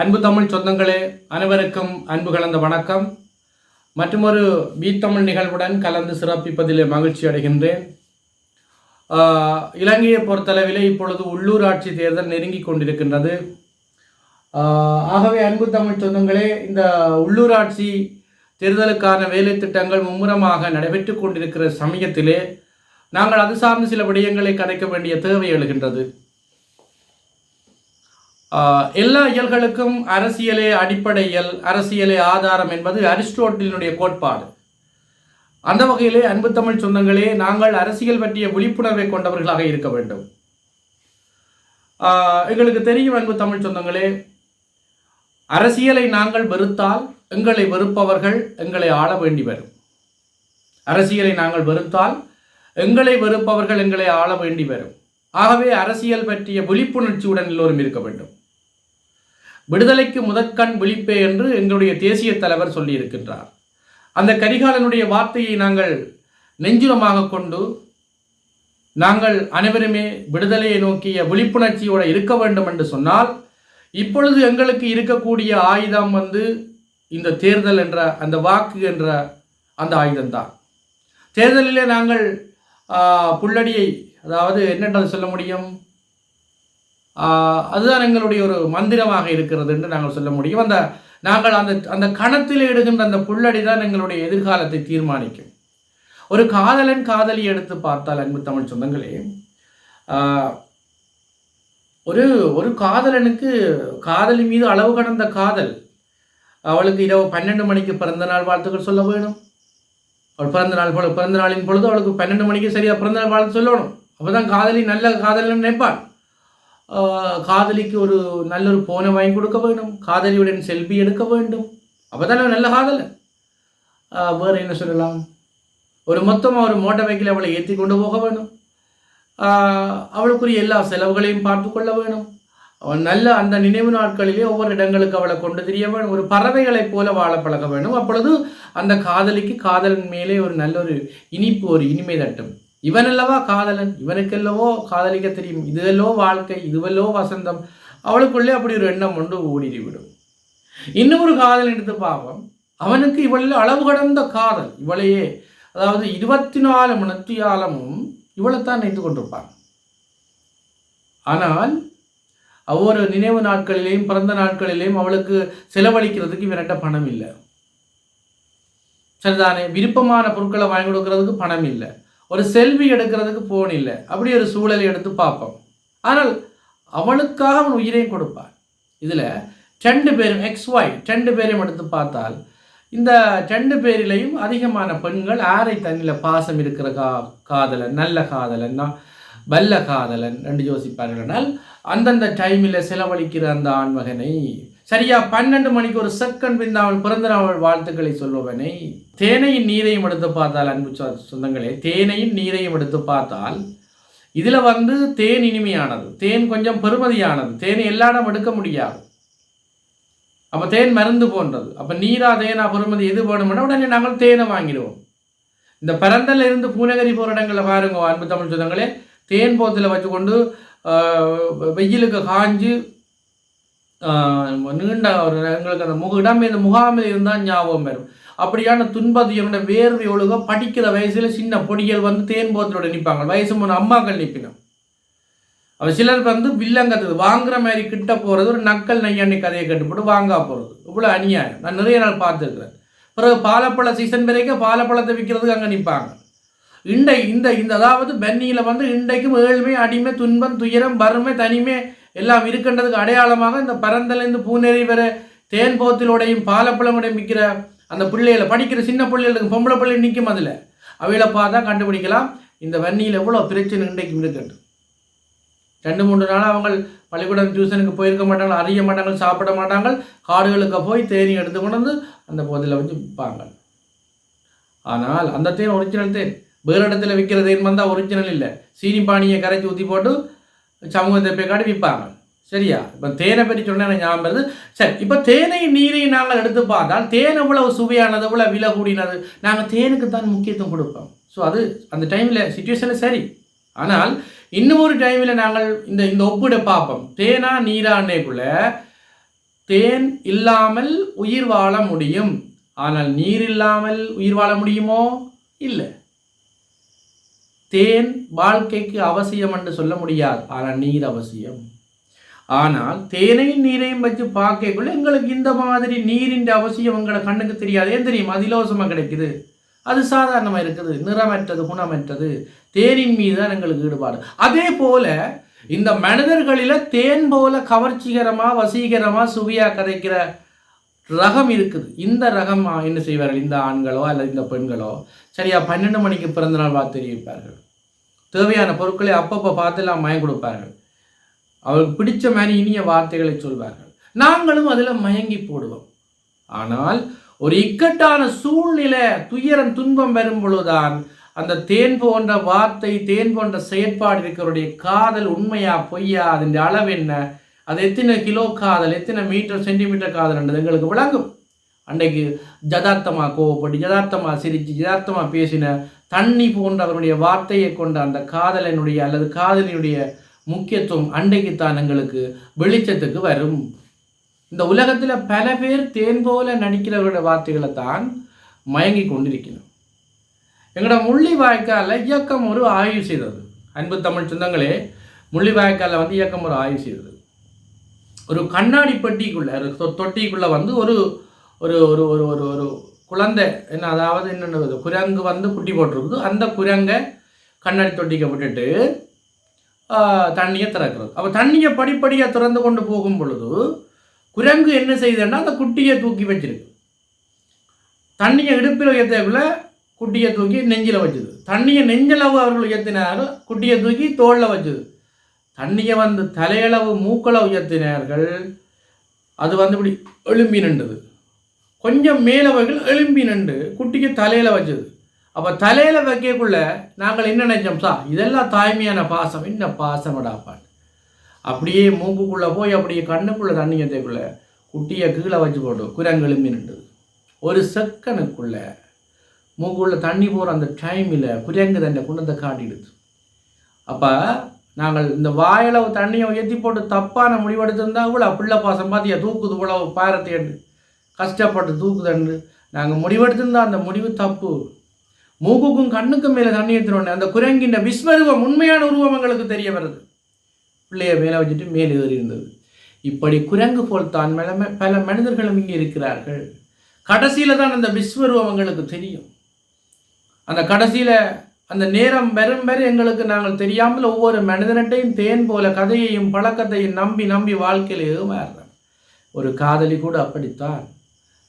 அன்பு தமிழ் சொந்தங்களே அனைவருக்கும் அன்பு கலந்த வணக்கம். மற்றொரு தமிழ் நிகழ்வுடன் கலந்து சிறப்பிப்பதிலே மகிழ்ச்சி அடைகின்றேன். இலங்கையை பொறுத்தளவில் இப்பொழுது உள்ளூராட்சி தேர்தல் நெருங்கி கொண்டிருக்கின்றது. ஆகவே அன்பு தமிழ் சொந்தங்களே இந்த உள்ளூராட்சி தேர்தலுக்கான வேலை திட்டங்கள் மும்முரமாக நடைபெற்று கொண்டிருக்கிற சமயத்திலே நாங்கள் அது சார்ந்த சில விடயங்களை கதைக்க வேண்டிய தேவை எழுகின்றது. எல்லா இயல்களுக்கும் அரசியலே அடிப்படை இயல் அரசியலே ஆதாரம் என்பது அரிஸ்டோட்டிலினுடைய கோட்பாடு. அந்த வகையிலே அன்பு தமிழ் சொந்தங்களே நாங்கள் அரசியல் பற்றிய விழிப்புணர்வை கொண்டவர்களாக இருக்க வேண்டும். எங்களுக்கு தெரியும் அன்பு தமிழ் சொந்தங்களே அரசியலை நாங்கள் வெறுத்தால் எங்களை வெறுப்பவர்கள் எங்களை ஆள வேண்டி வரும். அரசியலை நாங்கள் வெறுத்தால் எங்களை வெறுப்பவர்கள் எங்களை ஆள வேண்டி வரும். ஆகவே அரசியல் பற்றிய விழிப்புணர்ச்சியுடன் எல்லோரும் இருக்க வேண்டும். விடுதலைக்கு முதற்கண் விழிப்பே என்று எங்களுடைய தேசிய தலைவர் சொல்லியிருக்கின்றார். அந்த கரிகாலனுடைய வார்த்தையை நாங்கள் நெஞ்சுரமாக கொண்டு நாங்கள் அனைவருமே விடுதலையை நோக்கிய விழிப்புணர்ச்சியோடு இருக்க வேண்டும் என்று சொன்னால் இப்பொழுது எங்களுக்கு இருக்கக்கூடிய ஆயுதம் வந்து இந்த தேர்தல் என்ற அந்த வாக்கு என்ற அந்த ஆயுதம்தான். தேர்தலிலே நாங்கள் புள்ளடியை அதாவது என்னென்றது சொல்ல முடியும்? அதுதான் எங்களுடைய ஒரு மந்திரமாக இருக்கிறது என்று நாங்கள் சொல்ல முடியும். அந்த நாங்கள் அந்த அந்த கணத்தில் இடுகின்ற அந்த புல்லடி தான் எங்களுடைய எதிர்காலத்தை தீர்மானிக்கும். ஒரு காதலன் காதலி எடுத்து பார்த்தால் அன்பு தமிழ் சொந்தங்களே ஒரு ஒரு காதலனுக்கு காதலி மீது அளவு கடந்த காதல் அவளுக்கு இரவு பன்னெண்டு மணிக்கு பிறந்த நாள் வாழ்த்துக்கள் சொல்ல வேணும். அவள் பிறந்த நாள் பொழுது பிறந்த நாளின் பொழுது அவளுக்கு பன்னெண்டு மணிக்கு சரியாக பிறந்த நாள் வாழ்த்து சொல்லணும். அப்போதான் காதலி நல்ல காதலன் நினைப்பாள். காதலிக்கு ஒரு நல்ல ஒரு போனை வாங்கி கொடுக்க வேண்டும் காதலியுடன் செல்ஃபி எடுக்க வேண்டும் அப்போ தானே நல்ல காதலன் வேறு என்ன சொல்லலாம் ஒரு மொத்தமாக ஒரு மோட்டர் பைக்கில் அவளை ஏற்றி கொண்டு போக வேணும் அவளுக்குரிய எல்லா செலவுகளையும் பார்த்து கொள்ள வேணும் அவன் நல்ல அந்த நினைவு நாட்களிலே ஒவ்வொரு இடங்களுக்கு அவளை கொண்டு தெரிய வேணும் ஒரு பறவைகளைப் போல வாழ பழக வேணும் அப்பொழுது அந்த காதலிக்கு காதலன் மேலே ஒரு நல்ல ஒரு இனிப்பு ஒரு இனிமை தட்டும் இவன் அல்லவா காதலன் இவனுக்கெல்லவோ காதலிக்க தெரியும். இதுவெல்லோ வாழ்க்கை இதுவெல்லோ வசந்தம். அவளுக்குள்ளே அப்படி ஒரு எண்ணம் ஒன்று ஓடிவிடும் இன்னொரு காதல் எடுத்து பாவம். அவனுக்கு இவளில் அளவு கடந்த காதல். இவளையே அதாவது இருபத்தி நாலு மணித்தியாலமும் இவளைத்தான் நினைத்து கொண்டிருப்பான். ஆனால் ஒவ்வொரு நினைவு நாட்களிலேயும் பிறந்த நாட்களிலேயும் அவளுக்கு செலவழிக்கிறதுக்கு இவன்கிட்ட பணம் இல்லை. சரிதானே? விருப்பமான பொருட்களை வாங்கி கொடுக்கறதுக்கு பணம் இல்லை. ஒரு செல்வி எடுக்கிறதுக்கு போன் இல்லை. அப்படி ஒரு சூழலை எடுத்து பார்ப்போம். ஆனால் அவளுக்காக அவன் உயிரையும் கொடுப்பான். இதில் ரெண்டு பேரும் எக்ஸ் ஒய் ரெண்டு பேரையும் எடுத்து பார்த்தால் இந்த ரெண்டு பேரிலையும் அதிகமான பெண்கள் ஆரை தண்ணியில் பாசம் இருக்கிற கா காதலன் நல்ல காதலன் தான். வல்ல காதலன் என்று யோசிப்பார்கள் அந்தந்த டைமில் செலவழிக்கிற அந்த ஆண்மகனை சரியா பன்னெண்டு மணிக்கு ஒரு செகண்ட் பின் அவன் பிறந்த நாள் வாழ்த்துக்களை சொல்பவனை தேனையின் நீரையும் எடுத்து பார்த்தால் அன்பு சொந்தங்களே தேனையும் நீரையும் எடுத்து பார்த்தால் இதில் வந்து தேன் இனிமையானது தேன் கொஞ்சம் பெருமதியானது தேனை எல்லா இடம் எடுக்க முடியாது. அப்போ தேன் மருந்து போன்றது. அப்போ நீரா தேனா பெருமதி எது வேணும்னா உடனே நாங்கள் தேனை வாங்கிடுவோம். இந்த பரந்தல இருந்து பூநகரி போகிற இடங்களில் பாருங்க அன்பு தமிழ் சொந்தங்களே தேன் போத்தில் வச்சுக்கொண்டு வெயிலுக்கு காஞ்சு நீண்ட ஒரு எங்களுக்கு அந்த முக இடம் இந்த முகாமில் இருந்தால் ஞாபகம் வரும். அப்படியான துன்பதியோட வேர்வை ஒழுக படிக்கிற வயசில் சின்ன பொடிகள் வந்து தேன் போத்தலோட நிற்பாங்க வயசு மூணு அம்மாக்கள் நிற்பினோம் அவள் சிலர் வந்து வில்லங்கத்துக்கு வாங்குற மாதிரி கிட்ட போகிறது ஒரு நக்கல் நையாண்டி கதையை கட்டுப்பட்டு வாங்கா போகிறது இவ்வளோ அநியாயம். நான் நிறைய நாள் பார்த்துருக்குறேன். பிறகு பாலப்பழ சீசன் வரைக்கும் பாலப்பழத்தை விற்கிறதுக்கு அங்கே நிற்பாங்க இண்டை இந்த இந்த அதாவது பென்னியில் வந்து இன்றைக்கும் ஏழ்மை அடிமை துன்பம் துயரம் வறுமை தனிமை எல்லாம் இருக்கின்றதுக்கு அடையாளமாக இந்த பரந்தலேருந்து பூநெறி வர தேன் போத்திலோடையும் பாலப்பழமுடையும் விற்கிற அந்த பிள்ளைகளை படிக்கிற சின்ன பிள்ளைகளுக்கு பொம்பளை பிள்ளை நிற்கும் அதில். அவைகளை பார்த்தா கண்டுபிடிக்கலாம். இந்த வன்னியில் எவ்வளோ பிரச்சனை இன்றைக்கும் இருக்குன்னு ரெண்டு மூன்று நாள் அவங்க பள்ளிக்கூடம் டியூஷனுக்கு போயிருக்க மாட்டாங்க அறிய மாட்டாங்க சாப்பிட மாட்டாங்க காடுகளுக்கு போய் தேனி எடுத்து கொண்டு வந்து அந்த போதில் வச்சு விற்பாங்க. ஆனால் அந்த தேன் ஒரிஜினல் தேன். வேறு இடத்துல விற்கிற தேன் வந்தால் ஒரிஜினல் இல்லை. சீனி பானியை கரைச்சி ஊற்றி போட்டு சமூகத்தை போய் காட்டி விற்பாங்க. சரியா? இப்போ தேனை பற்றி சொன்னேன் ஞாபகம் வருது. சரி இப்போ தேனை நீரை நாங்கள் எடுத்து பார்த்தால் தேன் எவ்வளவு சுவையானது எவ்வளோ விலை கூடினது? நாங்கள் தேனுக்கு தான் முக்கியத்துவம் கொடுப்போம். ஸோ அது அந்த டைமில் சுச்சுவேஷனில் சரி. ஆனால் இன்னும் ஒரு டைமில் நாங்கள் இந்த இந்த ஒப்பிட பார்ப்போம். தேனா நீரானேக்குள்ள தேன் இல்லாமல் உயிர் வாழ முடியும். ஆனால் நீர் இல்லாமல் உயிர் வாழ முடியுமோ? இல்லை. தேன் வாழ்க்கைக்கு அவசியம் என்று சொல்ல முடியாது. ஆனால் நீர் அவசியம். ஆனால் தேனையும் நீரையும் வச்சு பார்க்கக்குள்ள எங்களுக்கு இந்த மாதிரி நீரின் அவசியம் எங்களை கண்ணுக்கு தெரியாது. ஏன் தெரியும்? அது இலவசமாக கிடைக்குது. அது சாதாரணமாக இருக்குது. நிறமற்றது குணமற்றது. தேனின் மீது தான் எங்களுக்கு ஈடுபாடு. அதே போல இந்த மனிதர்களில் தேன் போல கவர்ச்சிகரமாக வசீகரமாக சுவையாக கதைக்கிற ரகம் இருக்குது. இந்த ரகம் என்ன செய்வார்கள்? இந்த ஆண்களோ அல்லது இந்த பெண்களோ சரியா பன்னெண்டு மணிக்கு பிறந்த நாள் பார்த்து தெரிவிப்பார்கள் தேவையான பொருட்களை அப்பப்போ பார்த்துலாம் மயம் கொடுப்பார்கள். அவருக்கு பிடிச்ச மாதிரி இனிய வார்த்தைகளை சொல்வார்கள். நாங்களும் அதில் மயங்கி போடுவோம். ஆனால் ஒரு இக்கட்டான சூழ்நிலை துயரம் துன்பம் வரும் பொழுதுதான் அந்த தேன் போன்ற வார்த்தை தேன் போன்ற செயற்பாடு இருக்கிறவருடைய காதல் உண்மையா பொய்யா அதன் அளவு என்ன? அது எத்தனை கிலோ காதல் எத்தனை மீட்டர் சென்டிமீட்டர் காதல்ன்றது எங்களுக்கு விளங்கும். அன்றைக்கு ஜதார்த்தமாக கோவப்பட்டு ஜதார்த்தமாக சிரித்து ஜதார்த்தமாக பேசின தண்ணி போன்றவருடைய வார்த்தையை கொண்ட அந்த காதலனுடைய அல்லது காதலினுடைய முக்கியத்துவம் அன்றைக்குத்தான் எங்களுக்கு வெளிச்சத்துக்கு வரும். இந்த உலகத்தில் பல பேர் தேன் போல நடிக்கிறவருடைய வார்த்தைகளை தான் மயங்கி கொண்டிருக்கணும் எங்களோட முள்ளி வாய்க்கால இயக்கம் ஒரு ஆய்வு செய்தது. அன்பு தமிழ் சொந்தங்களே முள்ளி வாய்க்கால வந்து இயக்கம் ஒரு ஆய்வு செய்தது. ஒரு கண்ணாடி பெட்டிக்குள்ளே ஒரு தொ- வந்து ஒரு ஒரு ஒரு ஒரு ஒரு ஒரு குழந்தை என்ன அதாவது என்னென்ன குரங்கு வந்து குட்டி போட்டிருக்குது. அந்த குரங்கை கண்ணாடி தொட்டிக்க விட்டுட்டு தண்ணியை திறக்கிறது. அப்போ தண்ணியை படிப்படியாக திறந்து கொண்டு போகும் பொழுது குரங்கு என்ன செய்யுதுன்னா அந்த குட்டியை தூக்கி வச்சிருக்கு. தண்ணியை இடுப்பில் உயர்த்தக்குள்ள குட்டியை தூக்கி நெஞ்சில் வச்சுது. தண்ணியை நெஞ்சளவு அவர்கள் உயர்த்தினார்கள் குட்டியை தூக்கி தோளில் வச்சுது. தண்ணியை வந்து தலையளவு மூக்களை உயர்த்தினார்கள். அது வந்து இப்படி எழும்பி நின்றுது. கொஞ்சம் மேலே வகையில் எழும்பி நின்று குட்டிக்கு தலையில் வச்சது. அப்போ தலையில் வைக்கக்குள்ள நாங்கள் என்ன நினைச்சோம்? சா இதெல்லாம் தாய்மையான பாசம். என்ன பாசமடாப்பான் அப்படியே மூக்குக்குள்ளே போய் அப்படியே கண்ணுக்குள்ளே தண்ணி ஏற்றக்குள்ள குட்டியை கீழே வச்சு போட்டு குரங்கு எழும்பி நின்றுது. ஒரு செகனுக்குள்ள மூக்குள்ள தண்ணி போகிற அந்த டைமில் குரங்கு தன்னை குணத்தை காட்டிடுது அப்போ நாங்கள் இந்த வாயளவு தண்ணியை உயர்த்தி போட்டு தப்பான முடிவெடுத்திருந்தா கூட பிள்ளை பாசம் பார்த்தியா தூக்குது இவ்வளவு பாரத்தை கஷ்டப்பட்டு தூக்குதண்டு நாங்கள் முடிவெடுத்திருந்தா அந்த முடிவு தப்பு. மூக்குக்கும் கண்ணுக்கும் மேலே தண்ணி ஏற்றினோடனே அந்த குரங்கின் விஸ்வரூபம் உண்மையான உருவம் எங்களுக்கு தெரிய வருது. பிள்ளையை மேலே வச்சுட்டு மேலே ஏறி இருந்தது. இப்படி குரங்கு போல் தான் மேல பல மனிதர்களும் இங்கே இருக்கிறார்கள். கடைசியில் தான் அந்த விஸ்வரூபம் எங்களுக்கு தெரியும். அந்த கடைசியில் அந்த நேரம் பெறும் பெற எங்களுக்கு நாங்கள் தெரியாமல் ஒவ்வொரு மனிதனட்டையும் தேன் போல கதையையும் பழக்கத்தையும் நம்பி நம்பி வாழ்க்கையில் ஏமாறுறோம் ஒரு காதலி கூட அப்படித்தான்.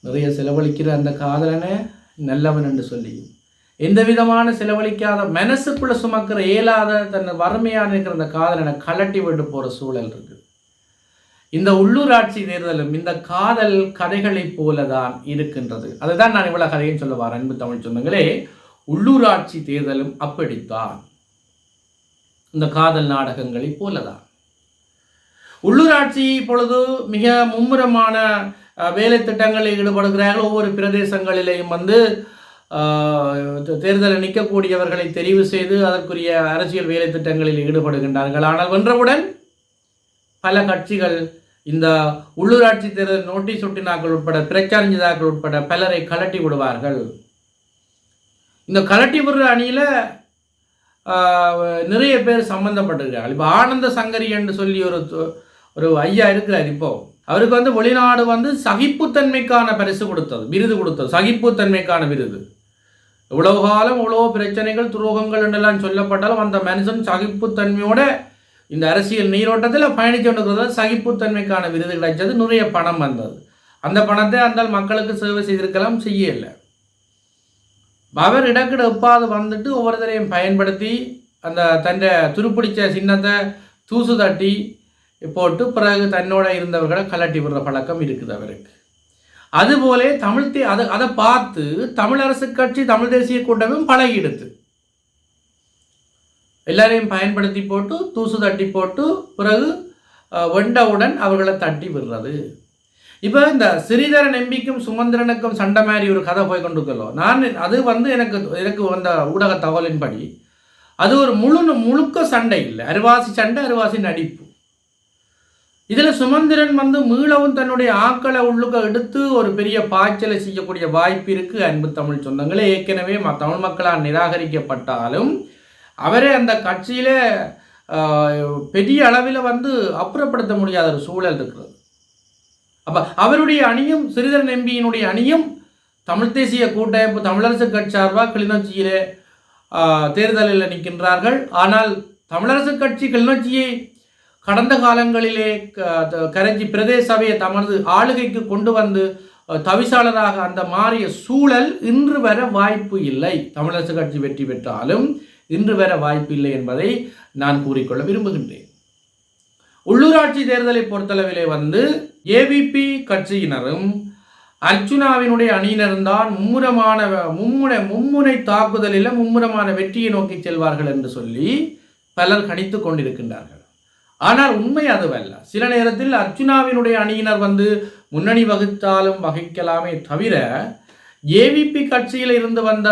நிறைய செலவழிக்கிற அந்த காதலனை நல்லவன் என்று சொல்லியும் எந்த விதமான செலவழிக்காத மனசுக்குள்ள சுமக்கிற இயலாத தன்னை வறுமையான இருக்கிற அந்த காதலனை கலட்டி விட்டு போகிற சூழல் இருக்குது. இந்த உள்ளூராட்சி தேர்தலும் இந்த காதல் கதைகளைப் போல தான் இருக்கின்றது. அதுதான் நான் இவ்வளோ கதையும் சொல்ல வரேன் அன்பு தமிழ் சொந்தங்களே. உள்ளூராட்சி தேர்தலும் அப்படித்தான். இந்த காதல் நாடகங்களைப் போலதான். உள்ளூராட்சி இப்பொழுது மிக மும்முரமான வேலை திட்டங்களில் ஈடுபடுகிறார்கள். ஒவ்வொரு பிரதேசங்களிலேயும் வந்து தேர்தலில் நிற்கக்கூடியவர்களை தெரிவு செய்து அதற்குரிய அரசியல் வேலை திட்டங்களில் ஈடுபடுகின்றார்கள். ஆனால் வென்றவுடன் பல கட்சிகள் இந்த உள்ளூராட்சி தேர்தல் நோட்டீஸ் ஒட்டினாக்கள் உட்பட பிரச்சாரஞ்சிதாக்கள் உட்பட பலரை கலட்டி விடுவார்கள். இந்த கலட்டி விடுற அணியில் நிறைய பேர் சம்மந்தப்பட்டிருக்காங்க இப்போ ஆனந்த சங்கரி என்று சொல்லி ஒரு ஒரு ஐயா இருக்கிறார் இப்போ. அவருக்கு வந்து வெளிநாடு வந்து சகிப்புத்தன்மைக்கான பரிசு கொடுத்தது விருது கொடுத்தது சகிப்புத்தன்மைக்கான விருது. இவ்வளவு காலம் இவ்வளோ பிரச்சனைகள் துரோகங்கள் என்றெல்லாம் சொல்லப்பட்டாலும் அந்த மனுஷன் சகிப்புத்தன்மையோட இந்த அரசியல் நீரோட்டத்தில் பயணித்து கொண்டிருக்கிறது சகிப்புத்தன்மைக்கான விருது கிடைச்சது நிறைய பணம் வந்தது. அந்த பணத்தை அந்த மக்களுக்கு சேவை செய்திருக்கலாம் செய்யலை. அவர் இடக்கிட உப்பாது வந்துட்டு ஒவ்வொருத்தரையும் பயன்படுத்தி அந்த தன்னை துருப்பிடிச்ச சின்னத்தை தூசு தட்டி போட்டு பிறகு தன்னோட இருந்தவர்களை கலட்டி விடுற பழக்கம் இருக்குது அவருக்கு. அதுபோலே தமிழ் தே அதை அதை பார்த்து தமிழரசு கட்சி தமிழ் தேசிய கூட்டமும் பழகிடுது. எல்லாரையும் பயன்படுத்தி போட்டு தூசு தட்டி போட்டு பிறகு வெண்டவுடன் அவர்களை தட்டி விடுறது. இப்போ இந்த சிறிதரன் எம்பிக்கும் சுமந்திரனுக்கும் சண்டை மாதிரி ஒரு கதை போய் கொண்டிருக்கலோ நான் அது வந்து எனக்கு எனக்கு வந்த ஊடக தகவலின்படி அது ஒரு முழு முழுக்க சண்டை இல்லை. அருவாசி சண்டை அருவாசி நடிப்பு. இதில் சுமந்திரன் வந்து மீளவும் தன்னுடைய ஆக்களை உள்ளுக்க எடுத்து ஒரு பெரிய பாய்ச்சலை செய்யக்கூடிய வாய்ப்பு இருக்குது அன்பு தமிழ் சொந்தங்களே ஏற்கனவே ம- தமிழ் மக்களால் நிராகரிக்கப்பட்டாலும் அவரே அந்த கட்சியில் பெரிய அளவில் வந்து அப்புறப்படுத்த முடியாத ஒரு சூழல் இருக்கிறது. அப்போ அவருடைய அணியும் சிறிதர் நம்பியினுடைய அணியும் தமிழ் தேசிய கூட்டமைப்பு தமிழரசு கட்சி சார்பாக கிளிநொச்சியிலே தேர்தலில் நிற்கின்றார்கள். ஆனால் தமிழரசு கட்சி கிளிநொச்சியை கடந்த காலங்களிலே க- த- பிரதேச சபையை தமது ஆளுகைக்கு கொண்டு வந்து தவிசாளராக அந்த மாறிய சூழல் இன்று வர வாய்ப்பு இல்லை. தமிழரசு கட்சி வெற்றி பெற்றாலும் இன்று வர வாய்ப்பு இல்லை என்பதை நான் கூறிக்கொள்ள விரும்புகின்றேன். உள்ளூராட்சி தேர்தலை பொறுத்தளவிலே வந்து ஏவிபி கட்சியினரும் அர்ச்சுனாவினுடைய அணியினரும் தான் மும்முரமான மும்முனை மும்முனை தாக்குதலில் மும்முரமான வெற்றியை நோக்கி செல்வார்கள் என்று சொல்லி பலர் கணித்து கொண்டிருக்கின்றார்கள். ஆனால் உண்மை அதுவல்ல. சில நேரத்தில் அர்ச்சுனாவினுடைய அணியினர் வந்து முன்னணி வகித்தாலும் வகிக்கலாமே தவிர ஏவிபி கட்சியில் இருந்து வந்த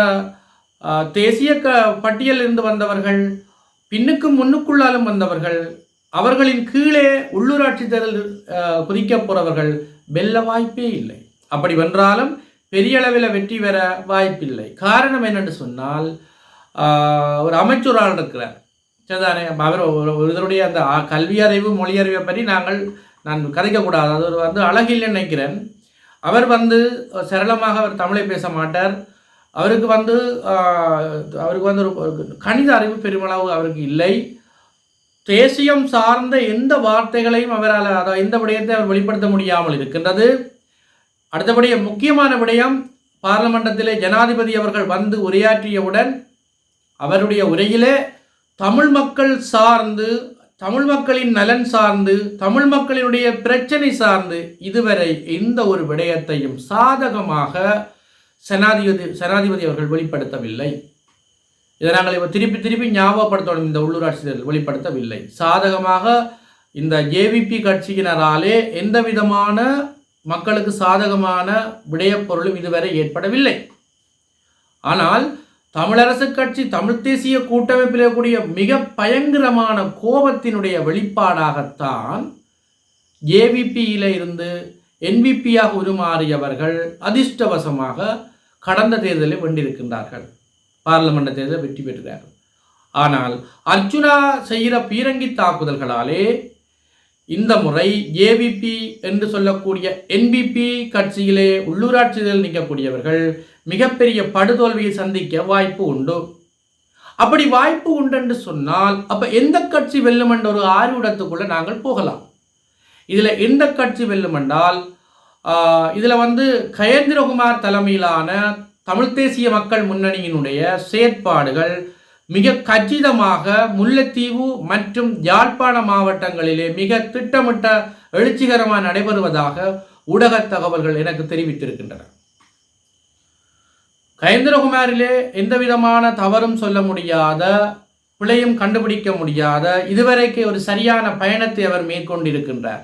தேசிய க பட்டியலில் இருந்து வந்தவர்கள் பின்னுக்கும் முன்னுக்குள்ளாலும் வந்தவர்கள் அவர்களின் கீழே உள்ளூராட்சி தேர்தல் குதிக்க போகிறவர்கள் போறவர்கள் வெல்ல வாய்ப்பே இல்லை. அப்படி வென்றாலும் பெரிய அளவில் வெற்றி பெற வாய்ப்பில்லை. காரணம் என்னென்று சொன்னால் ஒரு அமைச்சரால் இருக்கிறார். சரிதானே? அவர் ஒரு- அந்த கல்வி அறிவு மொழி அறிவை பற்றி நாங்கள் நான் கதைக்கக்கூடாது அது ஒரு வந்து அழகில்லைன்னு நினைக்கிறேன். அவர் வந்து சரளமாக அவர் தமிழை பேச மாட்டார். அவருக்கு வந்து அவருக்கு வந்து ஒரு கணித அறிவு பெருமளவு அவருக்கு இல்லை. தேசியம் சார்ந்த எந்த வார்த்தைகளையும் அவரால் அதாவது எந்த விடயத்தை அவர் வெளிப்படுத்த முடியாமல் இருக்கின்றது. அடுத்தபடி முக்கியமான விடயம் பார்லமெண்டத்திலே ஜனாதிபதி அவர்கள் வந்து உரையாற்றியவுடன் அவருடைய உரையிலே தமிழ் மக்கள் சார்ந்து தமிழ் மக்களின் நலன் சார்ந்து தமிழ் மக்களினுடைய பிரச்சனை சார்ந்து இதுவரை எந்த ஒரு விடயத்தையும் சாதகமாக சனாதிபதி சனாதிபதி அவர்கள் வெளிப்படுத்தவில்லை. இதை நாங்கள் இப்போ திருப்பி திருப்பி ஞாபகப்படுத்தணும். இந்த உள்ளூராட்சி தேர்தல் வெளிப்படுத்தவில்லை. சாதகமாக இந்த ஜேவிபி கட்சியினராலே எந்த விதமான மக்களுக்கு சாதகமான விடயப்பொருளும் இதுவரை ஏற்படவில்லை. ஆனால் தமிழரசு கட்சி தமிழ் தேசிய கூட்டமைப்பில் இருக்கக்கூடிய மிக பயங்கரமான கோபத்தினுடைய வெளிப்பாடாகத்தான் ஏவிபியில இருந்து என்பிபியாக உருமாறியவர்கள் அதிர்ஷ்டவசமாக கடந்த தேர்தலை வென்றிருக்கின்றார்கள். பார்லமெண்ட் தேர்தலில் வெற்றி பெற்றார்கள் ஆனால் அர்ச்சுனா செய்கிற பீரங்கி தாக்குதல்களாலே இந்த முறை ஏவிபி என்று சொல்லக்கூடிய என்பிபி கட்சியிலே உள்ளூராட்சி தேர்தல் நிற்கக்கூடியவர்கள் மிகப்பெரிய படுதோல்வியை சந்திக்க வாய்ப்பு உண்டு. அப்படி வாய்ப்பு உண்டு என்று சொன்னால் அப்போ எந்த கட்சி வெல்லும் என்ற ஒரு ஆர்வடத்துக்குள்ளே நாங்கள் போகலாம். இதில் எந்த கட்சி வெல்லும் என்றால் இதில் வந்து கயேந்திரகுமார் தலைமையிலான தமிழ் தேசிய மக்கள் முன்னணியினுடைய செயற்பாடுகள் மிக கச்சிதமாக முல்லைத்தீவு மற்றும் யாழ்ப்பாண மாவட்டங்களிலே மிக திட்டமிட்ட எழுச்சிகரமாக நடைபெறுவதாக ஊடக தகவல்கள் எனக்கு தெரிவித்திருக்கின்றன. கயந்திரகுமாரிலே எந்த விதமான தவறும் சொல்ல முடியாத பிழையும் கண்டுபிடிக்க முடியாத இதுவரைக்கு ஒரு சரியான பயணத்தை அவர் மேற்கொண்டிருக்கின்றார்.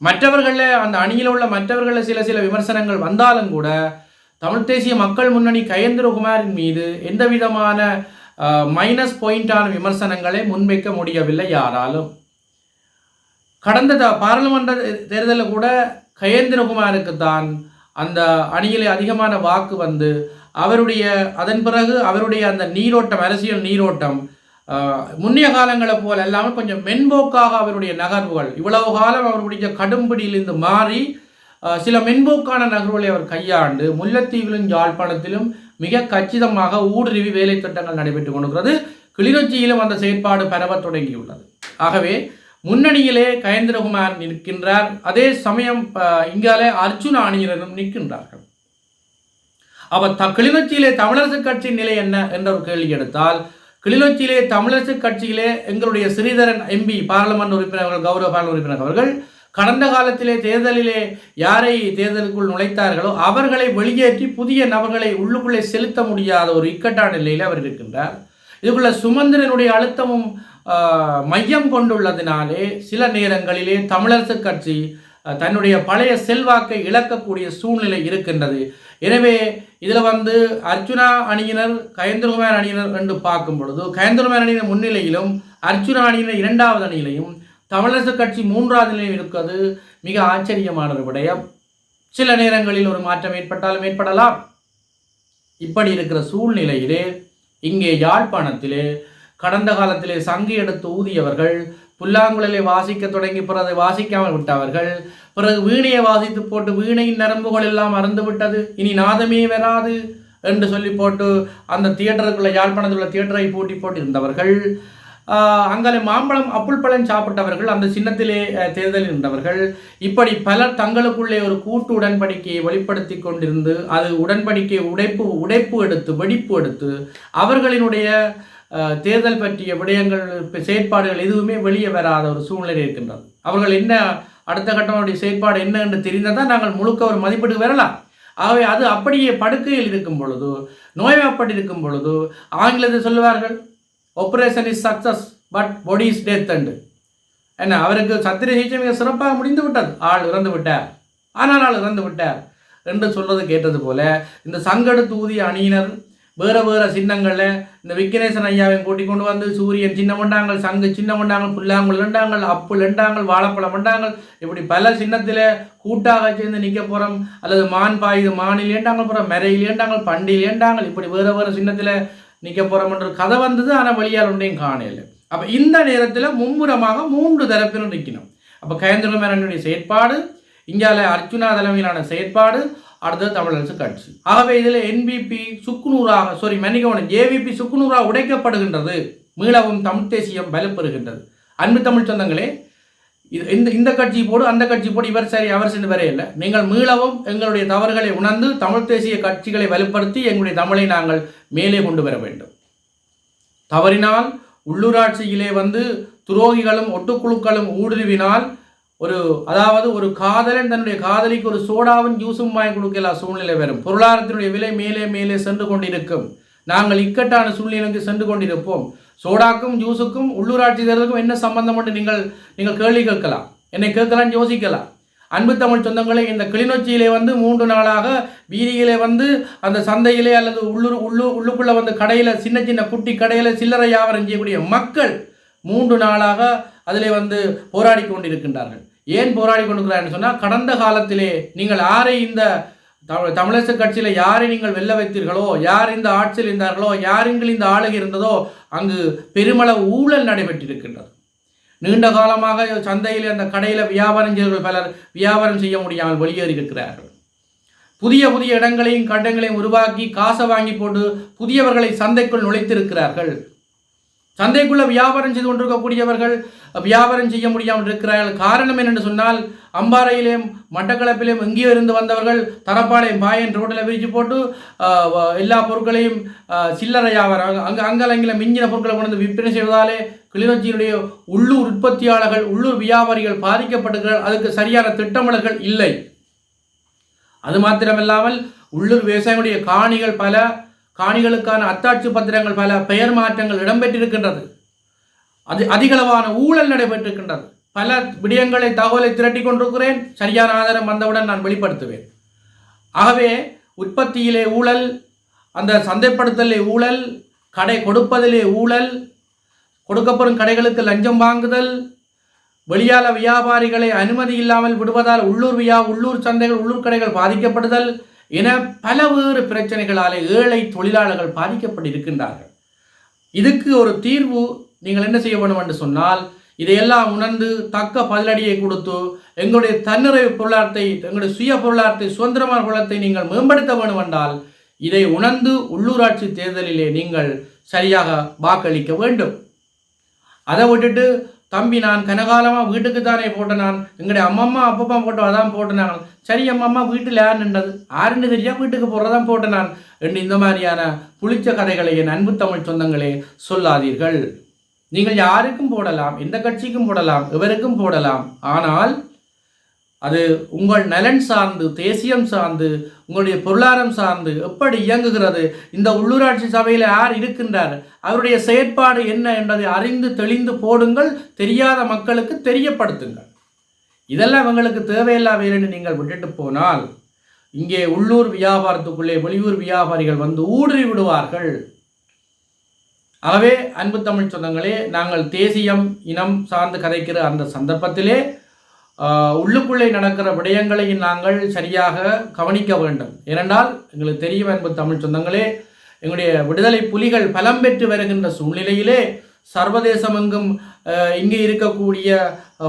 மற்றவர்களில் அந்த அணியில் உள்ள மற்றவர்களில் சில சில விமர்சனங்கள் வந்தாலும் கூட தமிழ் தேசிய மக்கள் முன்னணி கயந்திரகுமாரின் மீது எந்த விதமான மைனஸ் பாயிண்டான விமர்சனங்களை முன்வைக்க முடியவில்லை யாராலும். கடந்த த- பாராளுமன்ற தேர்தலில் கூட கயேந்திரகுமாருக்கு தான் அந்த அணியிலே அதிகமான வாக்கு வந்து அவருடைய அதன் பிறகு அவருடைய அந்த நீரோட்டம் அரசியல் நீரோட்டம் முன்னைய காலங்களை போல் அல்லாமல் கொஞ்சம் மென்போக்காக அவருடைய நகர்வுகள் இவ்வளவு காலம் அவருடைய கடும்பிடியிலிருந்து மாறி சில மென்போக்கான நகர்வுகளை அவர் கையாண்டு முல்லைத்தீவிலும் யாழ்ப்பாணத்திலும் மிக கச்சிதமாக ஊடுருவி வேலை திட்டங்கள் நடைபெற்றுக் கொண்டிருக்கிறது. கிளிநொச்சியிலும் அந்த செயற்பாடு பரவத் தொடங்கியுள்ளது. ஆகவே முன்னணியிலே கயேந்திரகுமார் நிற்கின்றார். அதே சமயம் இங்காலே அர்ஜுன் அணியினரும் நிற்கின்றார்கள். அவர் த கிளிநொச்சியிலே தமிழரசு கட்சியின் நிலை என்ன என்ற ஒரு கேள்வி எடுத்தால் கிளிநொச்சியிலே தமிழரசு கட்சியிலே எங்களுடைய ஸ்ரீதரன் எம்பி பாராளுமன்ற உறுப்பினர்கள் கௌரவ பாராளுமன்ற உறுப்பினர் அவர்கள் கடந்த காலத்திலே தேர்தலிலே யாரை தேர்தலுக்குள் நுழைத்தார்களோ அவர்களை வெளியேற்றி புதிய நபர்களை உள்ளுக்குள்ளே செலுத்த முடியாத ஒரு இக்கட்டான நிலையில் அவர் இருக்கின்றார். இதுக்குள்ள சுமந்திரனுடைய அழுத்தமும் மையம் கொண்டுள்ளதினாலே சில நேரங்களிலே தமிழரசு கட்சி தன்னுடைய பழைய செல்வாக்கை இழக்கக்கூடிய சூழ்நிலை இருக்கின்றது. எனவே இதில் வந்து அர்ச்சுனா அணியினர் கயந்திரகுமார் அணியினர் என்று பார்க்கும் பொழுது கயந்திரகுமார் அணியினர் முன்னிலையிலும் அர்ச்சுனா அணியினர் இரண்டாவது அணியிலையும் தமிழரசு கட்சி மூன்றாவது நிலையில் இருக்கிறது மிக ஆச்சரியமான ஒரு விடயம். சில நேரங்களில் ஒரு மாற்றம் ஏற்பட்டாலும் ஏற்படலாம். இப்படி இருக்கிற சூழ்நிலையிலே இங்கே யாழ்ப்பாணத்திலே கடந்த காலத்திலே சங்கு எடுத்து ஊதியவர்கள் புல்லாங்குழலை வாசிக்க தொடங்கி பிறகு வாசிக்காமல் விட்டவர்கள் பிறகு வீணையை வாசித்து போட்டு வீணையின் நரம்புகள் எல்லாம் மறந்து விட்டது இனி நாதமே வராது என்று சொல்லி போட்டு அந்த தியேட்டருக்குள்ள யாழ்ப்பாணத்தில் உள்ள தியேட்டரை பூட்டி போட்டு இருந்தவர்கள் அங்கே மாம்பழம் அப்புள் பழம் சாப்பிட்டவர்கள் அந்த சின்னத்திலே தேர்தலில் இருந்தவர்கள் இப்படி பலர் தங்களுக்குள்ளே ஒரு கூட்டு உடன்படிக்கையை வெளிப்படுத்தி கொண்டிருந்து அது உடன்படிக்கை உடைப்பு உடைப்பு எடுத்து வெடிப்பு எடுத்து அவர்களினுடைய தேர்தல் பற்றிய விடயங்கள் செயற்பாடுகள் எதுவுமே வெளியே வராத ஒரு சூழ்நிலை இருக்கின்றது. அவர்கள் என்ன அடுத்த கட்டமுடைய செயற்பாடு என்ன என்று தெரிந்ததான் நாங்கள் முழுக்க ஒரு மதிப்பீடு வரலாம் ஆகவே அது அப்படியே படுக்கையில் இருக்கும் பொழுது நோய்வாய்ப்பட்டிருக்கும் பொழுது ஆங்கிலத்தில் சொல்லுவார்கள் operation is success but body is death and என்ன அவருக்கு சத்திர சிகிச்சை மிக சிறப்பாக முடிந்து விட்டது. ஆள் இறந்து விட்டார். ஆனால் ஆள் இறந்து விட்டார் என்று சொல்றது கேட்டது போல இந்த சங்கடத்து ஊதிய அணியினர் வேற வேற சின்னங்களில் இந்த விக்னேசன் ஐயாவையும் கூட்டிக் கொண்டு வந்து சூரியன் சின்ன மண்டாங்கள் சங்கு சின்ன மண்டாங்கள் புல்லாங்குள் ரெண்டாங்கள் அப்பு ரெண்டாங்கள் வாழைப்பழம் ரெண்டாங்கள் இப்படி பல சின்னத்தில் கூட்டாக சேர்ந்து நிற்க போகிறோம் அல்லது மான் பாயுது மானில் ஏண்டாங்கள் போகிறோம் மெரையில் ஏண்டாங்கள் பண்டியில் ஏண்டாங்கள் இப்படி வேற வேற சின்னத்தில் நிற்க போகிறோம்ன்ற கதை வந்தது ஆனால் வழியால் ஒன்றையும் காணையில் அப்போ இந்த நேரத்தில் மும்முரமாக மூன்று தரப்பிலும் நிற்கணும் அப்போ கயந்திரமேனனுடைய செயற்பாடு இந்தியாவில் அர்ச்சுனா தலைமையிலான செயற்பாடு அடுத்தது தமிழரசு கட்சி. ஆகவே இதில் என்பிபி சுக்குநூறாக சாரி மன்னிக்கவனும் ஜேவிபி சுக்குநூறாக உடைக்கப்படுகின்றது மீளவும் தமிழ் தேசியம் பலப்பெறுகின்றது. அன்பு தமிழ் சொந்தங்களே இது இந்த இந்த கட்சி போடு அந்த கட்சி போடு இவர் சரி அவர் சென்று வரையில்லை நீங்கள் மீளவும் எங்களுடைய தவறுகளை உணர்ந்து தமிழ் தேசிய கட்சிகளை வலுப்படுத்தி எங்களுடைய தமிழை நாங்கள் மேலே கொண்டு வர வேண்டும். தவறினால் உள்ளூராட்சியிலே வந்து துரோகிகளும் ஒட்டுக்குழுக்களும் ஊடுருவினால் ஒரு அதாவது ஒரு காதலன் தன்னுடைய காதலிக்கு ஒரு சோடாவும் ஜூஸும் வாங்கி கொடுக்கலாம் சூழ்நிலை வரும் பொருளாதாரத்தினுடைய விலை மேலே மேலே சென்று கொண்டிருக்கும். நாங்கள் இக்கட்டான சூழ்நிலைக்கு சென்று கொண்டிருப்போம். சோடாக்கும் ஜூஸுக்கும் உள்ளூராட்சி தேர்தலுக்கும் என்ன சம்பந்தம் என்று நீங்கள் நீங்கள் கேள்வி கேட்கலாம். என்னை கேட்கலாம் யோசிக்கலாம். அன்பு தமிழ் சொந்தங்களே இந்த கிளிநொச்சியிலே வந்து மூன்று நாளாக வீதியிலே வந்து அந்த சந்தையிலே அல்லது உள்ளூர் உள்ளு உள்ளுக்குள்ளே வந்து கடையில் சின்ன சின்ன குட்டி கடையில் சில்லறை வியாபாரம் செய்யக்கூடிய மக்கள் மூன்று நாளாக அதிலே வந்து போராடி கொண்டிருக்கின்றார்கள். ஏன் போராடி கொண்டிருக்கிறார்கள் சொன்னால் கடந்த காலத்திலே நீங்கள் யாரை இந்த தமிழரசு கட்சியில் யாரை நீங்கள் வெல்ல வைத்தீர்களோ யார் இந்த ஆட்சியில் இருந்தார்களோ யாருங்கள் இந்த ஆளுகை இருந்ததோ அங்கு பெருமளவு ஊழல் நடைபெற்றிருக்கின்றது. நீண்ட காலமாக சந்தையில் அந்த கடையில் வியாபாரம் செய்தவர்கள் பலர் வியாபாரம் செய்ய முடியாமல் வெளியேறி இருக்கிறார்கள் புதிய புதிய இடங்களையும் கட்டங்களையும் உருவாக்கி காசை வாங்கி போட்டு புதியவர்களை சந்தைக்குள் நுழைத்திருக்கிறார்கள். சந்தைக்குள்ள வியாபாரம் செய்து கொண்டிருக்கக்கூடியவர்கள் வியாபாரம் செய்ய முடியாமல் இருக்கிறார்கள். காரணம் என்னென்று சொன்னால் அம்பாறையிலேயும் மட்டக்களப்பிலேயும் எங்கேயோ இருந்து வந்தவர்கள் தரப்பாளையம் பாயன் ரோட்டில் விரிச்சு போட்டு எல்லா பொருட்களையும் சில்லறை வியாபாரம் அங்கே அங்கலங்கில மிஞ்சின பொருட்களை கொண்டு வந்து விற்பனை செய்வதாலே கிளிநொச்சியினுடைய உள்ளூர் உற்பத்தியாளர்கள் உள்ளூர் வியாபாரிகள் பாதிக்கப்படுகிறார்கள் அதுக்கு சரியான திட்டமிடல்கள் இல்லை. அது மாத்திரமில்லாமல் உள்ளூர் விவசாயிகளுடைய காணிகள் பல காணிகளுக்கான அத்தாட்சி பத்திரங்கள் பல பெயர் மாற்றங்கள் இடம்பெற்றிருக்கின்றது. அது அதிகளவான ஊழல் நடைபெற்றிருக்கின்றது. பல விடயங்களை தகவலை திரட்டி கொண்டிருக்கிறேன். சரியான ஆதாரம் வந்தவுடன் நான் வெளிப்படுத்துவேன். ஆகவே உற்பத்தியிலே ஊழல் அந்த சந்தைப்படுத்தலே ஊழல் கடை கொடுப்பதிலே ஊழல் கொடுக்கப்படும் கடைகளுக்கு லஞ்சம் வாங்குதல் வெளியால வியாபாரிகளை அனுமதி இல்லாமல் விடுவதால் உள்ளூர் வியா உள்ளூர் சந்தைகள் உள்ளூர் கடைகள் பாதிக்கப்படுதல் என பல வேறு பிரச்சனைகளாலே ஏழை தொழிலாளர்கள் பாதிக்கப்பட்டிருக்கின்றார்கள். இதுக்கு ஒரு தீர்வு நீங்கள் என்ன செய்ய வேண்டும் என்று சொன்னால் இதையெல்லாம் உணர்ந்து தக்க பதிலடியை கொடுத்து எங்களுடைய தன்னிறைவு பொருளாதாரத்தை எங்களுடைய சுய பொருளாதாரத்தை சுதந்திரமான பொருளாதாரத்தை நீங்கள் மேம்படுத்த வேண்டும் என்றால் இதை உணர்ந்து உள்ளூராட்சி தேர்தலிலே நீங்கள் சரியாக வாக்களிக்க வேண்டும். அதை விட்டுட்டு தம்பி நான் கனகாலமாக வீட்டுக்கு தானே போட்டேன் நான் எங்களுடைய அம்மம்மா அப்பப்பா போட்டோம் அதான் போட்டேன் சரி அம்மம்மா வீட்டில் யார் நின்றது? யாருன்னு தெரியா வீட்டுக்கு போகிறதான் போட்டேன் நான் என்று இந்த மாதிரியான புளிச்ச கதைகளை என் அன்பு தமிழ் சொந்தங்களே சொல்லாதீர்கள். நீங்கள் யாருக்கும் போடலாம் எந்த கட்சிக்கும் போடலாம் எவருக்கும் போடலாம். ஆனால் அது உங்கள் நலன் சார்ந்து தேசியம் சார்ந்து உங்களுடைய பொருளாதாரம் சார்ந்து எப்படி இயங்குகிறது? இந்த உள்ளூராட்சி சபையில் யார் இருக்கின்றார்? அவருடைய செயற்பாடு என்ன என்பதை அறிந்து தெளிந்து போடுங்கள் தெரியாத மக்களுக்கு தெரியப்படுத்துங்கள். இதெல்லாம் எங்களுக்கு தேவையில்லா வேலைன்னு நீங்கள் விட்டுட்டு போனால் இங்கே உள்ளூர் வியாபாரத்துக்குள்ளே வெளியூர் வியாபாரிகள் வந்து ஊடுருவி விடுவார்கள். ஆகவே அன்பு தமிழ் சொந்தங்களே நாங்கள் தேசியம் இனம் சார்ந்து கதைக்கிற அந்த சந்தர்ப்பத்திலே உள்ளுக்குள்ளே நடக்கிற விடயங்களை நாங்கள் சரியாக கவனிக்க வேண்டும். ஏனென்றால் எங்களுக்கு தெரியும் என்பது தமிழ் சொந்தங்களே எங்களுடைய விடுதலை புலிகள் பலம் பெற்று வருகின்ற சூழ்நிலையிலே சர்வதேசமெங்கும் எங்கும் இங்கே இருக்கக்கூடிய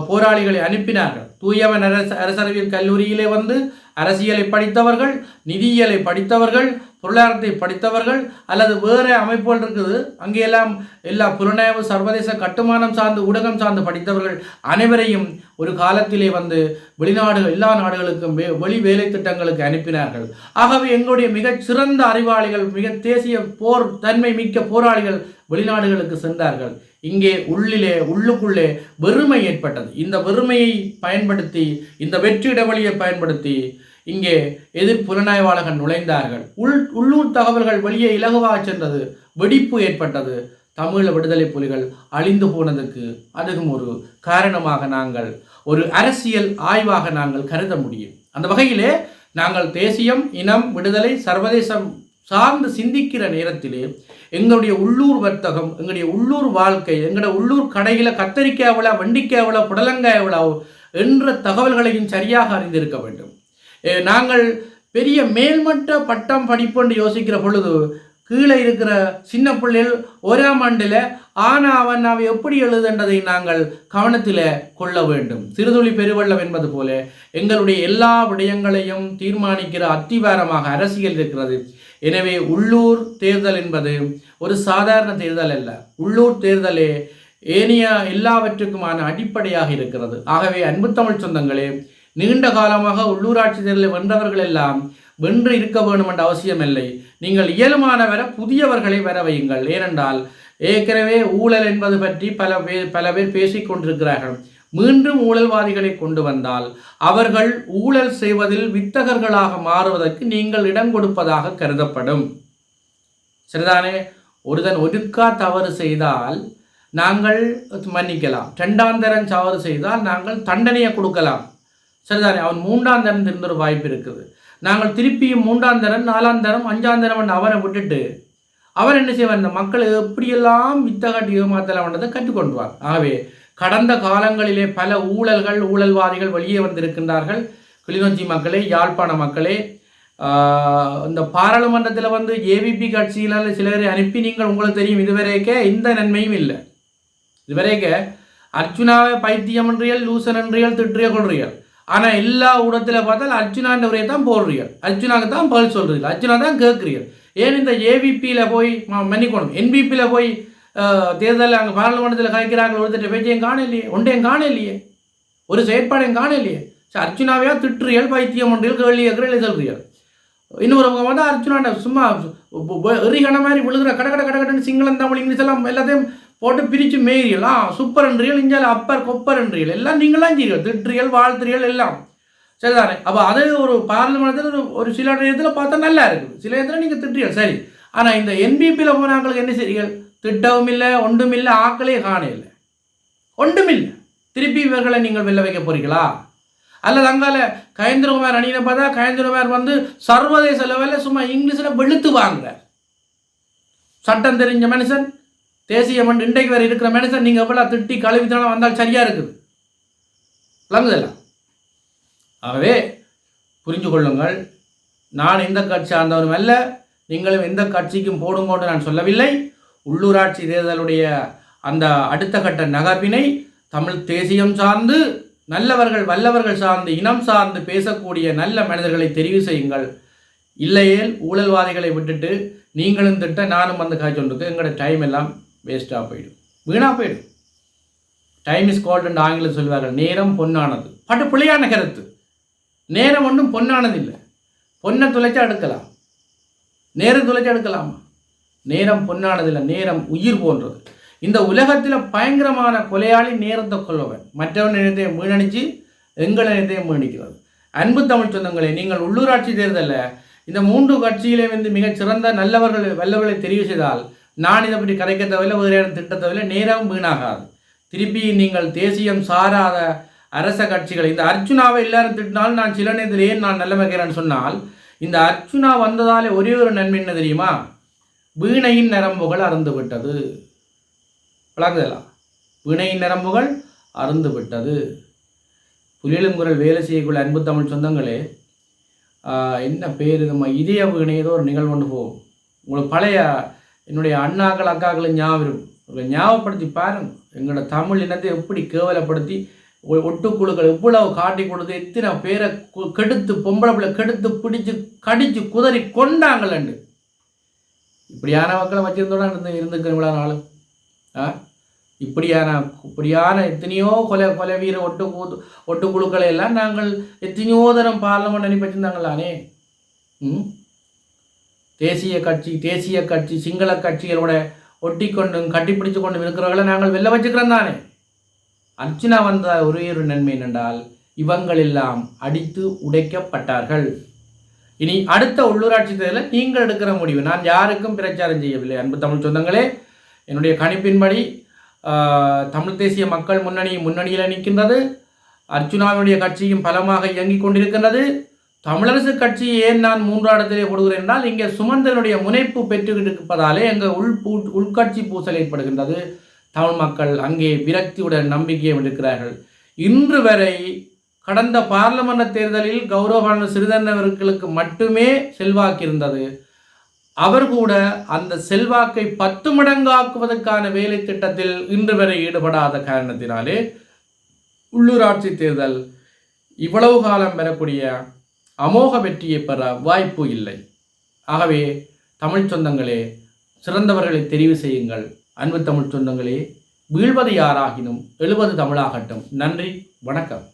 போராளிகளை அனுப்பினார்கள். தூயவன் அரச அரசறிவியல் கல்லூரியிலே வந்து அரசியலை படித்தவர்கள் நிதியியலை படித்தவர்கள் பொருளாதாரத்தை படித்தவர்கள் அல்லது வேறு அமைப்புகள் இருக்குது. அங்கேயெல்லாம் எல்லா புலனாய்வு சர்வதேச கட்டுமானம் சார்ந்து ஊடகம் சார்ந்து படித்தவர்கள் அனைவரையும் ஒரு காலத்திலே வந்து வெளிநாடுகள் எல்லா நாடுகளுக்கும் வே- வெளி வேலை திட்டங்களுக்கு அனுப்பினார்கள். ஆகவே எங்களுடைய மிகச் சிறந்த அறிவாளிகள் மிக தேசிய போர் தன்மை மிக்க போராளிகள் வெளிநாடுகளுக்கு சென்றார்கள். இங்கே உள்ளிலே உள்ளுக்குள்ளே வெறுமை ஏற்பட்டது. இந்த வெறுமையை பயன்படுத்தி இந்த வெற்றி இடைவெளியை பயன்படுத்தி இங்கே எதிர் புலனாய்வாளர்கள் நுழைந்தார்கள். உள் உள்ளூர் தகவல்கள் வெளியே இலகுவாக சென்றது. வெடிப்பு ஏற்பட்டது. தமிழ் விடுதலை புலிகள் அழிந்து போனதுக்கு அதுவும் ஒரு காரணமாக நாங்கள் ஒரு அரசியல் ஆய்வாக நாங்கள் கருத முடியும். அந்த வகையிலே நாங்கள் தேசியம் இனம் விடுதலை சர்வதேசம் சார்ந்து சிந்திக்கிற நேரத்திலே எங்களுடைய உள்ளூர் வர்த்தகம் எங்களுடைய உள்ளூர் வாழ்க்கை எங்களுடைய உள்ளூர் கடையில் கத்தரிக்காய் எவ்வளோ வெண்டிக்காய் எவ்வளோ புடலங்காய் எவ்வளோ என்ற தகவல்களையும் சரியாக அறிந்திருக்க வேண்டும். நாங்கள் பெரிய மேல்மட்ட பட்டம் படிப்புன்னு யோசிக்கிற பொழுது கீழே இருக்கிற சின்ன பிள்ளைகள் ஓராம் ஆண்டில் ஆனா அவன் அவை எப்படி எழுதுன்றதை நாங்கள் கவனத்தில் கொள்ள வேண்டும். சிறுதுளி பெருவெள்ளம் என்பது போல எங்களுடைய எல்லா விடயங்களையும் தீர்மானிக்கிற அத்திவாரமாக அரசியல் இருக்கிறது. எனவே உள்ளூர் தேர்தல் என்பது ஒரு சாதாரண தேர்தல் அல்ல. உள்ளூர் தேர்தலே ஏனைய எல்லாவற்றுக்குமான அடிப்படையாக இருக்கிறது. ஆகவே அன்பு தமிழ் சொந்தங்களே நீண்ட காலமாக உள்ளூராட்சி தேர்தலில் வென்றவர்கள் எல்லாம் வென்று இருக்க வேண்டும் என்ற அவசியமில்லை. நீங்கள் இயலுமான வர புதியவர்களை வர வையுங்கள். ஏனென்றால் ஏற்கனவே ஊழல் என்பது பற்றி பல பேர் பல பேர் பேசிக் கொண்டிருக்கிறார்கள். மீண்டும் ஊழல்வாதிகளை கொண்டு வந்தால் அவர்கள் ஊழல் செய்வதில் வித்தகர்களாக மாறுவதற்கு நீங்கள் இடம் கொடுப்பதாக கருதப்படும். சரிதானே? ஒருதன் ஒடுக்கா தவறு செய்தால் நாங்கள் மன்னிக்கலாம். ரெண்டாந்தரன் தவறு செய்தால் நாங்கள் தண்டனையை கொடுக்கலாம். சரிதானே? அவன் மூன்றாம் தரம் திருந்த ஒரு வாய்ப்பு இருக்குது. நாங்கள் திருப்பியும் மூன்றாம் தரம் நாலாம் தரம் அஞ்சாம் தரம் விட்டுட்டு அவர் என்ன செய்வார்? இந்த மக்களை எப்படியெல்லாம் வித்தகாட்டி ஏமாத்தலாம்ன்றதை கற்றுக்கொண்டுவார் ஆகவே கடந்த காலங்களிலே பல ஊழல்கள் ஊழல்வாதிகள் வெளியே வந்திருக்கின்றார்கள். கிளிநொச்சி மக்களே யாழ்ப்பாண மக்களே இந்த பாராளுமன்றத்தில் வந்து ஏவிபி கட்சியினால் சிலரை அனுப்பி நீங்கள் உங்களுக்கு தெரியும். இதுவரைக்கே எந்த நன்மையும் இல்லை. இதுவரைக்க அர்ச்சுனாவை பைத்தியம் என்றியல் லூசன் என்றியல் திட்டிய கொள்றீர்கள் ஆனால் எல்லா ஊடகத்தில் பார்த்தால் அர்ச்சுனான்ற தான் போடுறீர்கள். அர்ஜுனாக்கு தான் பதில் சொல்கிறீர்கள் அர்ஜுனா தான் கேட்குறீர்கள். ஏன் இந்த ஏவிபியில் போய் மன்னிக்கணும். என்பிபியில் போய் தேர்தலில் அங்கே பாராளுமன்றத்தில் கலைக்கிறார்கள் ஒருத்தர் பேச்சையும் காண இல்லையே ஒன்றையும் காண இல்லையே ஒரு செயற்பாடையும் காண இல்லையே சரி திட்டுறியல் பைத்தியம் ஒன்றியல் கேள்வி கேட்குறீர்கள் சொல்றீர்கள். இன்னொருவங்க வந்து அர்ஜுனாண்ட சும்மா எறிகண மாதிரி விழுகிற கட கட கட கடன்னு சிங்களம் தமிழ் இங்கிலீஷ் எல்லாம் எல்லாத்தையும் போட்டு பிரித்து மேயறியல் சூப்பர் என்றியல் இஞ்சால் அப்பர் கொப்பர் என்றியல் எல்லாம் நீங்களாம் செய்யல் திட்டுறியல் வாழ்த்துறியல் எல்லாம். சரிதானே? அப்போ அது ஒரு பார்லிமெண்ட்டில் ஒரு ஒரு சில இடத்துல பார்த்தா நல்லா இருக்குது. சில இடத்துல நீங்கள் திட்டுறீர்கள். சரி. ஆனால் இந்த என்பிபியில் போனாங்களுக்கு என்ன செய்றீர்கள் திட்டவும் இல்லை ஒன்றும் இல்லை ஆக்களே காண இல்லை. ஒன்றும் இல்லை. திருப்பி இவர்களை நீங்கள் வெளில வைக்க போறீங்களா அல்லது அங்கால கயந்திரகுமார் அணியில பார்த்தா கயந்திரகுமார் வந்து சர்வதேச லெவலில் சும்மா இங்கிலீஷில் வெளுத்து வாங்குறார். சட்டம் தெரிஞ்ச மனுஷன் தேசிய மண் இன்றைக்கு வேறு இருக்கிற மனுஷன் நீங்கள் எவ்வளோ திட்டி கழுவித்தனம் வந்தால் சரியாக இருக்குது? விளங்குதெல்லாம் ஆகவே புரிஞ்சு கொள்ளுங்கள். நான் இந்த கட்சி சார்ந்தவரும் அல்ல. நீங்களும் எந்த கட்சிக்கும் போடுங்கோன்னு நான் சொல்லவில்லை. உள்ளூராட்சி தேர்தலுடைய அந்த அடுத்த கட்ட நகர்வினை தமிழ் தேசியம் சார்ந்து நல்லவர்கள் வல்லவர்கள் சார்ந்து இனம் சார்ந்து பேசக்கூடிய நல்ல மனிதர்களை தெரிவு செய்யுங்கள். இல்லையேல் ஊழல்வாதிகளை விட்டுட்டு நீங்களும் திட்ட நானும் வந்து காய்ச்சொன்றிருக்கு எங்களோட டைம் எல்லாம் வேஸ்ட்டாக போயிடும். வீணாக போயிடும். டைம் இஸ் கோல்டுன்னு ஆங்கிலம் சொல்வார்கள் நேரம் பொன்னானது. பட்டு பிள்ளையான கருத்து. நேரம் ஒன்றும் பொன்னானது இல்லை. பொன்னை துளைச்சா எடுக்கலாம். நேரம் துளைச்சா எடுக்கலாமா? நேரம் பொன்னானதில்லை நேரம் உயிர் போன்றது. இந்த உலகத்தில் பயங்கரமான கொலையாளி நேரத்தை கொள்ளவன் மற்றவன் நினைத்தை மீனடிச்சு எங்கள் நினைத்தையும் மீணிக்கிறது. அன்பு தமிழ் சொந்தங்களே நீங்கள் உள்ளூராட்சி தேர்தலில் இந்த மூன்று கட்சியிலே வந்து மிகச் சிறந்த நல்லவர்கள் வல்லவர்களை தெரிவு செய்தால் நான் இதை பற்றி கரைக்க தேவையில்லை வேறு இடம் திட்ட தேவையில்லை நேரம் வீணாகாது. திருப்பி நீங்கள் தேசியம் சாராத அரச கட்சிகள் இந்த அர்ச்சுனாவை எல்லாரும் திட்டினாலும் நான் சில நேரத்தில் ஏன் நான் நல்ல வைக்கிறேன்னு சொன்னால் இந்த அர்ச்சுனா வந்ததாலே ஒரே ஒரு நன்மை என்ன தெரியுமா? வீணையின் நரம்புகள் அறந்து விட்டது விளங்குதலா? வீணையின் நரம்புகள் அருந்து விட்டது புலியலுங்குரல் வேலை செய்யக்குள்ள அன்பு தமிழ் சொந்தங்களே என்ன பேர் நம்ம இதய வீணை ஏதோ ஒரு நிகழ்வு போகும் உங்களுக்கு பழைய என்னுடைய அண்ணாக்கள் அக்காக்களை ஞாபகம் இருக்கும். ஞாபகப்படுத்தி பாருங்கள் எங்களோட தமிழ் இனத்தை எப்படி கேவலப்படுத்தி ஒட்டுக்குழுக்கள் எவ்வளவு காட்டி கொடுத்து எத்தனை பேரை கெடுத்து பொம்பளை பிள்ளை கெடுத்து பிடிச்சு கடிச்சு குதறி கொண்டாங்களண்டு இப்படியான மக்களை வச்சிருந்தோட இருந்து இருந்துக்கிறீங்களா நாளும் நாள். ஆ? இப்படியான இப்படியான எத்தனையோ கொலை கொலை வீர ஒட்டு கூத்து ஒட்டுக்குழுக்களை எல்லாம் நாங்கள் எத்தனையோ தரம் பார்லமெண்ட் அனுப்பி வச்சிருந்தாங்களானே. ம்? தேசிய கட்சி தேசிய கட்சி சிங்கள கட்சிகளோட ஒட்டி கொண்டும் கட்டிப்பிடிச்சு கொண்டும் இருக்கிறவர்களை நாங்கள் வெளில வச்சுக்கிறோம் தானே? அர்ச்சனா வந்த ஒரே ஒரு நன்மை என்னென்றால் இவங்கள் எல்லாம் அடித்து உடைக்கப்பட்டார்கள். இனி அடுத்த உள்ளூராட்சி தேர்தலில் நீங்கள் எடுக்கிற முடிவு நான் யாருக்கும் பிரச்சாரம் செய்யவில்லை. அன்பு தமிழ் சொந்தங்களே என்னுடைய கணிப்பின்படி தமிழ் தேசிய மக்கள் முன்னணி முன்னணியில் நிற்கின்றது. அர்ச்சுனாவுடைய கட்சியும் பலமாக இயங்கிக் கொண்டிருக்கின்றது. தமிழரசு கட்சி ஏன் நான் மூன்றாம் இடத்திலே கொடுக்கிறேன் என்றால் இங்கே சுமந்தனுடைய முனைப்பு பெற்றுக்கிட்டு இருப்பதாலே எங்கள் உள் பூ உள்கட்சி பூசல் ஏற்படுகின்றது. தமிழ் மக்கள் அங்கே விரக்தியுடன் நம்பிக்கையை இருக்கிறார்கள். இன்று வரை கடந்த பார்லமெண்ட் தேர்தலில் கௌரவான சிறிதனவர்களுக்கு மட்டுமே செல்வாக்கு இருந்தது. அவர் கூட அந்த செல்வாக்கை பத்து மடங்காக்குவதற்கான வேலை திட்டத்தில் இன்று வரை ஈடுபடாத காரணத்தினாலே உள்ளூராட்சி தேர்தல் இவ்வளவு காலம் பெறக்கூடிய அமோக வெற்றியை பெற வாய்ப்பு இல்லை. ஆகவே தமிழ் சொந்தங்களே சிறந்தவர்களை தெரிவு செய்யுங்கள். அன்பு தமிழ் சொந்தங்களே வீழ்வது யாராகினும் எழுவது தமிழாகட்டும். நன்றி வணக்கம்.